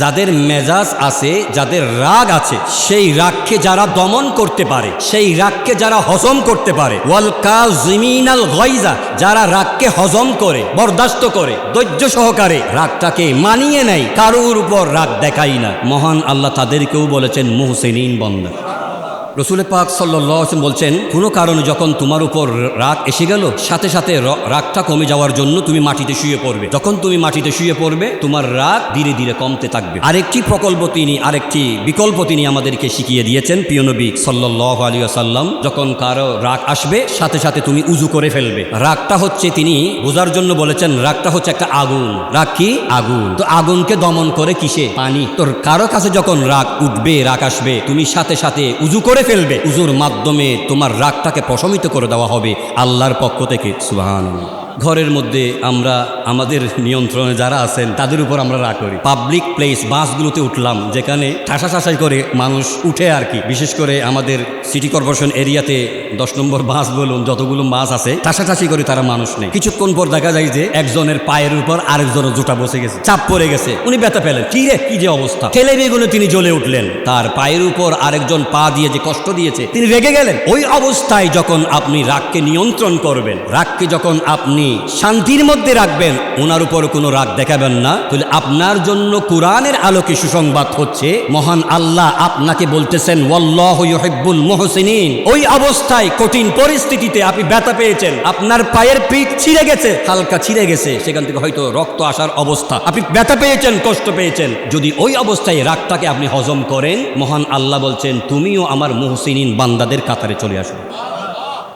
যাদের মেজাজ আছে, যাদের রাগ আছে, সেই রাগকে যারা দমন করতে পারে, সেই রাগকে যারা হজম করতে পারে। ওয়ালকা যারা রাগকে হজম করে, বরদাস্ত করে, ধৈর্য সহকারে রাগটাকে মানিয়ে নেয়, কারুর উপর রাগ দেখাই না। মহান আল্লাহ তাদেরকেও বলেছেন মোহসেন বন্দা। রসুল পাক সাল্লাম বলছেন, কোনো কারণে যখন তোমার উপর রাগ এসে গেল, সাথে সাথে রাগটা কমে যাওয়ার জন্য তুমি মাটিতে শুয়ে পড়বে। যখন তুমি মাটিতে শুয়ে পড়বে, তোমার রাগ ধীরে ধীরে কমতে থাকবে। আরেকটি প্রকল্প তিনি, আরেকটি বিকল্প তিনি আমাদেরকে শিখিয়ে দিয়েছেন পিয়নবী সাল্লাহ আলী আসাল্লাম যখন কারও রাগ আসবে, সাথে সাথে তুমি উজু করে ফেলবে। রাগটা হচ্ছে তিনি বোঝার জন্য বলেছেন, রাগটা হচ্ছে একটা আগুন। রাগ কি? আগুন। তো আগুনকে দমন করে কিসে? পানি। তোর কারও কাছে যখন রাগ উঠবে, রাগ আসবে, তুমি সাথে সাথে উজু করে ফেলবে। উজুর মাধ্যমে তোমার রাগটাকে প্রশমিত করে দেওয়া হবে আল্লাহর পক্ষ থেকে সুবাহান ঘরের মধ্যে আমরা আমাদের নিয়ন্ত্রণে যারা আছেন, তাদের উপর আমরা রাগ করি। পাবলিক প্লেস বাসগুলোতে উঠলাম, যেখানে ঠাসা ঠাসাই করে মানুষ উঠে আর কি। বিশেষ করে আমাদের সিটি কর্পোরেশন এরিয়াতে দশ নম্বর বাস বলুন, যতগুলো বাস আছে, ঠাসাঠাসি করে তারা মানুষ নেই। কিছুক্ষণ পর দেখা যায় যে একজনের পায়ের উপর আরেকজনের জুটা বসে গেছে, চাপ পড়ে গেছে। উনি ব্যথা পেলেন। কি রে, কি যে অবস্থা? ঠেলে বেগুনে তিনি জ্বলে উঠলেন। তার পায়ের উপর আরেকজন পা দিয়ে যে কষ্ট দিয়েছে, তিনি রেগে গেলেন। ওই অবস্থায় যখন আপনি রাগকে নিয়ন্ত্রণ করবেন, রাগকে যখন আপনি শান্তির মধ্যে রাখবেন ওনার উপর কোনো রাগ দেখাবেন না। তাহলে আপনার জন্য কোরআনের আলোকে সুসংবাদ হচ্ছে, মহান আল্লাহ আপনাকে বলতেছেন, ওয়াল্লাহু ইউহিব্বুল মুহসিনিন। ওই অবস্থায় কঠিন পরিস্থিতিতে আপনি ব্যথা পেয়েছেন। আপনার পায়ের পিঠ ছিঁড়ে গেছে, হালকা ছিঁড়ে গেছে, সেখান থেকে হয়তো রক্ত আসার অবস্থা। আপনি ব্যথা পেয়েছেন, কষ্ট পেয়েছেন। যদি ওই অবস্থায় রাগটাকে আপনি হজম করেন, মহান আল্লাহ বলছেন, তুমিও আমার মুহসিনিন বান্দাদের কাতারে চলে আসো।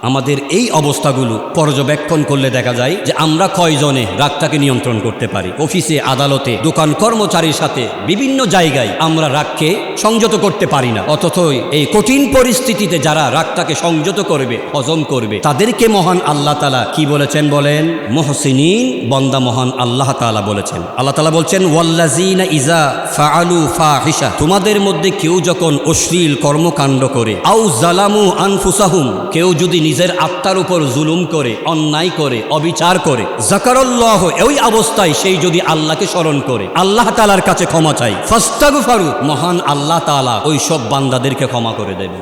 আমাদের এই অবস্থাগুলো পর্যবেক্ষণ করলে দেখা যায় যে আমরা কয়জনে রাগটাকে নিয়ন্ত্রণ করতে পারি। অফিসে, আদালতে, দোকান কর্মচারীর সাথে বিভিন্ন জায়গায় আমরা রাগকে সংযত করতে পারি না। অথচ এই কঠিন পরিস্থিতিতে যারা রাগটাকে সংযত করবে, হজম করবে, তাদেরকে মহান আল্লাহ তালা কি বলেছেন বলেন? মহসিনিন, বন্দা মহান আল্লাহ তালা বলেছেন। আল্লাহ তালা বলছেন ওয়াল্লাজিনা ইজা ফাআলু ফাহিশা তোমাদের মধ্যে কেউ যখন অশ্লীল কর্মকাণ্ড করে আউ জালামু আনফুসাহুম। কেউ যদি নিজের আত্মার উপর জুলুম করে, অন্যায় করে, অবিচার করে জাকারল্লাহ ওই অবস্থায় সেই যদি আল্লাহকে স্মরণ করে, আল্লাহ তালার কাছে ক্ষমা চাই। ফাস্তাগফারু, মহান আল্লাহ তাআলা ওই সব বান্দাদেরকে ক্ষমা করে দেবে।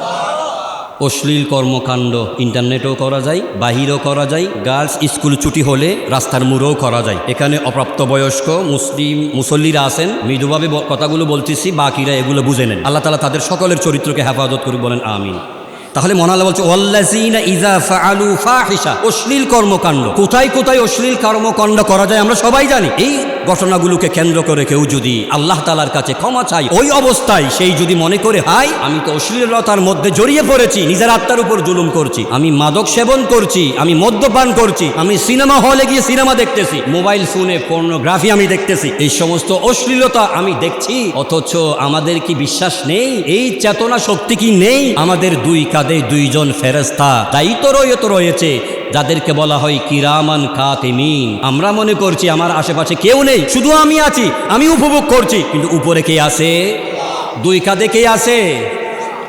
অশ্লীল কর্মকাণ্ড ইন্টারনেটেও করা যায়, বাহিরেও করা যায়, গার্লস স্কুল ছুটি হলে রাস্তার মুড়েও করা যায়। এখানে অপ্রাপ্তবয়স্ক, মুসলিম, মুসল্লিরা আছেন, মৃদুভাবে কথাগুলো বলতেছি, বাকিরা এগুলো বুঝে নেন। আল্লাহ তালা তাদের সকলের চরিত্রকে হেফাজত করে বলেন আমিন। তাহলে মনালা বলছে, ওয়াল্লাযীনা ইজা ফাআলু ফাহিশা অশ্লীল কর্মকাণ্ড। কোথায় কোথায় অশ্লীল কর্মকাণ্ড করা যায় আমরা সবাই জানি। এই ঘটনাগুলোকে কেন্দ্র করে কেউ যদি আল্লাহ তালার কাছে ক্ষমা চাই ওই অবস্থায় সেই যদি মনে করে, হাই, আমি তো অশ্লীলতার মধ্যে জড়িয়ে পড়েছি, নিজের আত্মার উপর জুলুম করছি, আমি মাদক সেবন করছি, আমি মদ্যপান করছি, আমি সিনেমা হলে গিয়ে সিনেমা দেখতেছি, মোবাইল ফোনে পর্নোগ্রাফি আমি দেখতেছি, এই সমস্ত অশ্লীলতা আমি দেখছি, অথচ আমাদের কি বিশ্বাস নেই? এই চেতনা শক্তি কি নেই? আমাদের দুই কাঁধে দুইজন ফেরেস্তা রয়েত রয়েছে যাদেরকে বলা হয় কিরামান কাতেমিন। আমরা মনে করছি আমার আশেপাশে কেউ নেই, শুধু আমি আছি, আমি উপভোগ করছি। কিন্তু উপরে কে আছে? দুই কাঁধে কে আছে?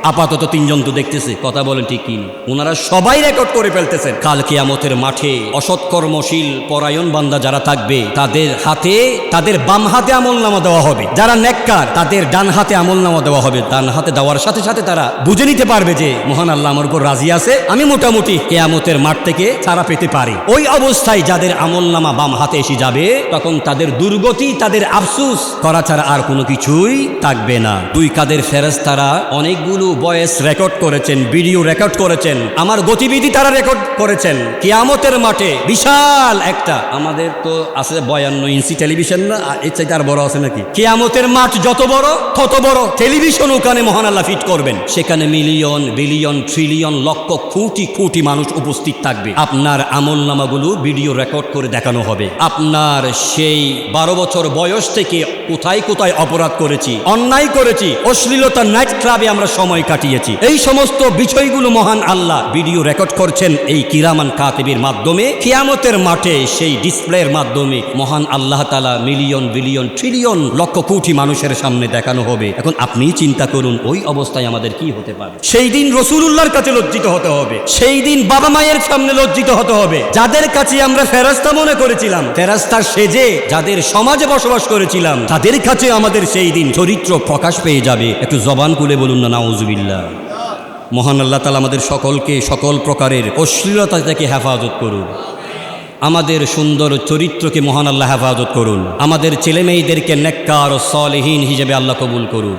আপাতত তিনজন তো দেখতেছে, কথা বলেন ঠিক কি ওনারা সবাই রেকর্ড করে ফেলতেছেন। কাল কিয়ামতের মাঠে অসৎকর্মশীল পরায়ণ বান্দা যারা থাকবে, তাদের হাতে, তাদের বাম হাতে আমল নামা দেওয়া হবে। যারা নেককার, তাদের ডান হাতে আমল নামা দেওয়া হবে। ডান হাতে দেওয়ার সাথে সাথে তারা বুঝে নিতে পারবে যে, মহান আল্লাহ আমার উপর রাজি আছে, আমি মোটামুটি কেয়ামতের মাঠ থেকে ছাড়া পেতে পারি। ওই অবস্থায় যাদের আমল নামা বাম হাতে এসে যাবে, তখন তাদের দুর্গতি, তাদের আফসুস করা ছাড়া আর কোনো কিছুই থাকবে না। দুই কাদের ফেরেস্তারা অনেকগুলো বয়েস রেকর্ড করেছেন, ভিডিও রেকর্ড করেছেন, আমার গতিবিধি তারা রেকর্ড করেছেন। কিয়ামতের মাঠে বিশাল একটা আমাদের তো আছে বয়ান্ন ইঞ্চি টেলিভিশন না এর চাইতে আর বড় আছে নাকি? কিয়ামতের মাঠ যত বড়, তত বড় টেলিভিশন ওখানে মহান আল্লাহ ফিট করবেন। সেখানে মিলিয়ন, বিলিয়ন, ট্রিলিয়ন, লক্ষ, কোটি কোটি মানুষ উপস্থিত থাকবে। আপনার আমল নামাগুলো ভিডিও রেকর্ড করে দেখানো হবে। আপনার সেই বারো বছর বয়স থেকে কোথায় কোথায় অপরাধ করেছি, অন্যায় করেছি, অশ্লীলতা নাইট ক্লাবে আমরা সময় সময় কাটিয়েছি। এই সমস্ত বিষয়গুলো মহান আল্লাহ ভিডিও রেকর্ড করছেন এই কিরামান কাতিবের মাধ্যমে। কিয়ামতের মাঠে সেই ডিসপ্লের মাধ্যমে মহান আল্লাহ তালা million, billion, trillion, lakh crore মানুষের সামনে দেখানো হবে। এখন আপনি চিন্তা করুন, ওই অবস্থায় আমাদের কি হতে পারে? সেই দিন রসুলুল্লাহর কাছে লজ্জিত হতে হবে। সেই দিন বাবা মায়ের সামনে লজ্জিত হতে হবে। যাদের কাছে আমরা ফেরাস্তা মনে করেছিলাম ফেরাস্তা সেজে যাদের সমাজে বসবাস করেছিলাম, তাদের কাছে আমাদের সেই দিন চরিত্র প্রকাশ পেয়ে যাবে। একটু জবান খুলে বলুন না নাউজুবিল্লাহ। মহান আল্লাহ তালা আমাদের সকলকে সকল প্রকারের অশ্লীলতা থেকে হেফাজত করুন। আমাদের সুন্দর চরিত্রকে মহান আল্লাহ হেফাজত করুন। আমাদের ছেলেমেয়েদেরকে নেককার ও সলহীন হিসেবে আল্লাহ কবুল করুন।